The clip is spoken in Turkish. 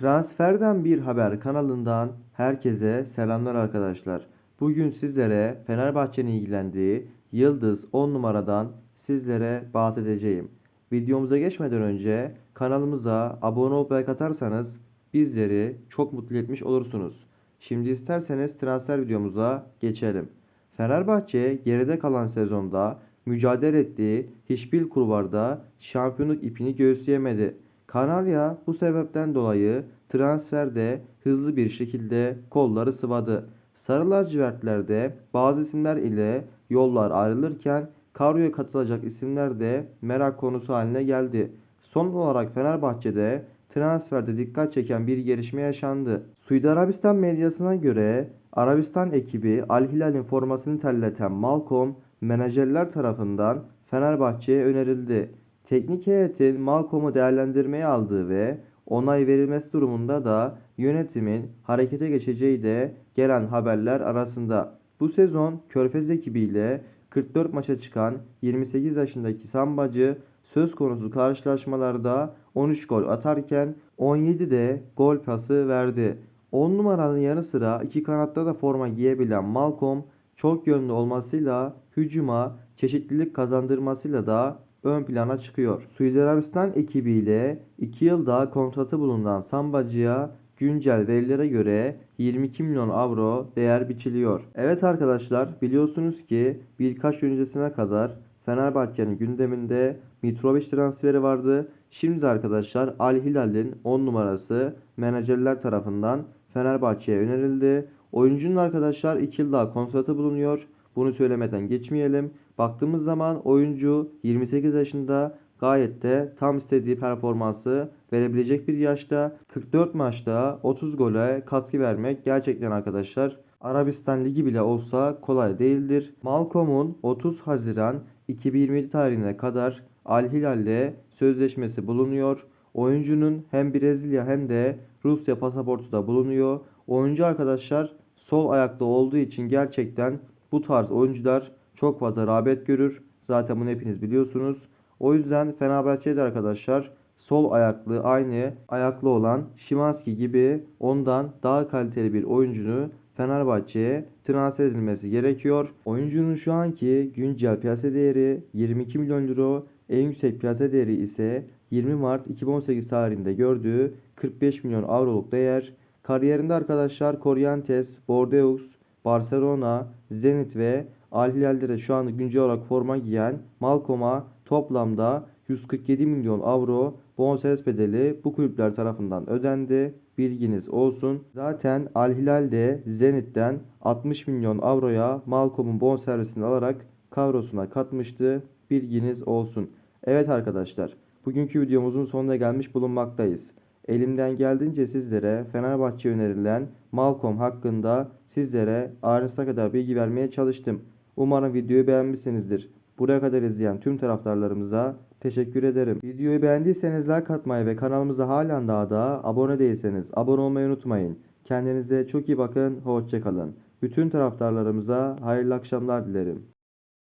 Transferden bir haber kanalından herkese selamlar arkadaşlar. Bugün sizlere Fenerbahçe'nin ilgilendiği Yıldız 10 numaradan sizlere bahsedeceğim. Videomuza geçmeden önce kanalımıza abone olup like atarsanız bizleri çok mutlu etmiş olursunuz. Şimdi isterseniz transfer videomuza geçelim. Fenerbahçe geride kalan sezonda mücadele ettiği hiçbir kulvarda şampiyonluk ipini göğüsleyemedi. Kanarya bu sebepten dolayı transferde hızlı bir şekilde kolları sıvadı. Sarı lacivertlerde bazı isimler ile yollar ayrılırken Karyo'ya katılacak isimler de merak konusu haline geldi. Son olarak Fenerbahçe'de transferde dikkat çeken bir gelişme yaşandı. Suudi Arabistan medyasına göre Arabistan ekibi Al Hilal'in formasını terleten Malcolm menajerler tarafından Fenerbahçe'ye önerildi. Teknik heyetin Malcolm'u değerlendirmeye aldığı ve onay verilmesi durumunda da yönetimin harekete geçeceği de gelen haberler arasında. Bu sezon Körfez ekibiyle 44 maça çıkan 28 yaşındaki Sambacı söz konusu karşılaşmalarda 13 gol atarken 17 de gol pası verdi. 10 numaranın yanı sıra iki kanatta da forma giyebilen Malcolm çok yönlü olmasıyla hücuma çeşitlilik kazandırmasıyla da ön plana çıkıyor. Suudi Arabistan ekibiyle 2 yıl daha kontratı bulunan Sambacı'ya güncel verilere göre 22 milyon avro değer biçiliyor. Evet arkadaşlar biliyorsunuz ki birkaç gün öncesine kadar Fenerbahçe'nin gündeminde Mitrovic transferi vardı. Şimdi arkadaşlar Al Hilal'in 10 numarası menajerler tarafından Fenerbahçe'ye önerildi. Oyuncunun arkadaşlar 2 yıl daha kontratı bulunuyor. Bunu söylemeden geçmeyelim. Baktığımız zaman oyuncu 28 yaşında gayet de tam istediği performansı verebilecek bir yaşta. 44 maçta 30 gole katkı vermek gerçekten arkadaşlar Arabistan Ligi bile olsa kolay değildir. Malcolm'un 30 Haziran 2027 tarihine kadar Al Hilal'le sözleşmesi bulunuyor. Oyuncunun hem Brezilya hem de Rusya pasaportu da bulunuyor. Oyuncu arkadaşlar sol ayakta olduğu için gerçekten bu tarz oyuncular çok fazla rağbet görür. Zaten bunu hepiniz biliyorsunuz. O yüzden Fenerbahçe'de arkadaşlar sol ayaklı aynı ayaklı olan Şimanski gibi ondan daha kaliteli bir oyuncunu Fenerbahçe'ye transfer edilmesi gerekiyor. Oyuncunun şu anki güncel piyasa değeri 22 milyon euro. En yüksek piyasa değeri ise 20 Mart 2018 tarihinde gördüğü 45 milyon avroluk değer. Kariyerinde arkadaşlar Corrientes, Bordeaux, Barcelona, Zenit ve Al Hilal'de de şu anda güncel olarak forma giyen Malcolm'a toplamda 147 milyon avro bonservis bedeli bu kulüpler tarafından ödendi. Bilginiz olsun. Zaten Al Hilal de Zenit'ten 60 milyon avroya Malcolm'un bonservisini alarak kadrosuna katmıştı. Bilginiz olsun. Evet arkadaşlar, bugünkü videomuzun sonuna gelmiş bulunmaktayız. Elimden geldiğince sizlere Fenerbahçe önerilen Malcolm hakkında sizlere ayrıntısı kadar bilgi vermeye çalıştım. Umarım videoyu beğenmişsinizdir. Buraya kadar izleyen tüm taraftarlarımıza teşekkür ederim. Videoyu beğendiyseniz like atmayı ve kanalımıza halen daha da abone değilseniz abone olmayı unutmayın. Kendinize çok iyi bakın, hoşçakalın. Bütün taraftarlarımıza hayırlı akşamlar dilerim.